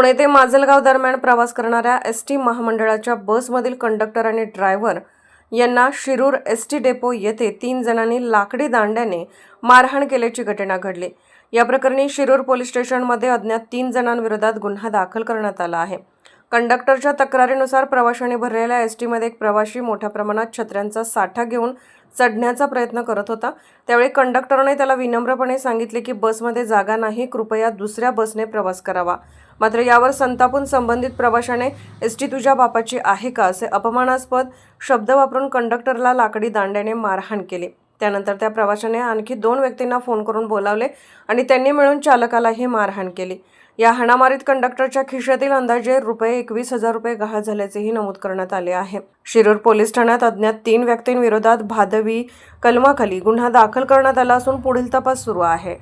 पुणे ते माजलगाव दरम्यान प्रवास करणाऱ्या एस टी महामंडळाच्या बसमधील कंडक्टर आणि ड्रायव्हर यांना शिरूर एस टी डेपो येथे तीन जणांनी लाकडी दांड्याने मारहाण केल्याची घटना घडली. या प्रकरणी शिरूर पोलीस स्टेशनमध्ये अज्ञात तीन जणांविरोधात गुन्हा दाखल करण्यात आला आहे. कंडक्टरच्या तक्रारीनुसार प्रवाशांनी भरलेल्या एस टीमध्ये एक प्रवाशी मोठ्या प्रमाणात छत्र्यांचा साठा घेऊन चढण्याचा प्रयत्न करत होता. त्यावेळी कंडक्टरने त्याला विनम्रपणे सांगितले की बसमध्ये जागा नाही कृपया दुसऱ्या बसने प्रवास करावा. मात्र यावर संतापून संबंधित प्रवाशाने एस टी तुझ्या बापाची आहे का? असे अपमानास्पद शब्द वापरून कंडक्टरला लाकडी दांड्याने मारहाण केली. त्यानंतर त्या प्रवाशाने आणखी दोन व्यक्तींना फोन करून बोलावले आणि त्यांनी मिळून चालकालाही मारहाण केली. या हाणामारीत कंडक्टरच्या खिशातील अंदाजे रुपये एकवीस हजार रुपये गहाळ झाल्याचेही नमूद करण्यात आले आहे. शिरूर पोलीस ठाण्यात अज्ञात तीन व्यक्तींविरोधात भादवी कलमाखाली गुन्हा दाखल करण्यात आला असून पुढील तपास सुरू आहे.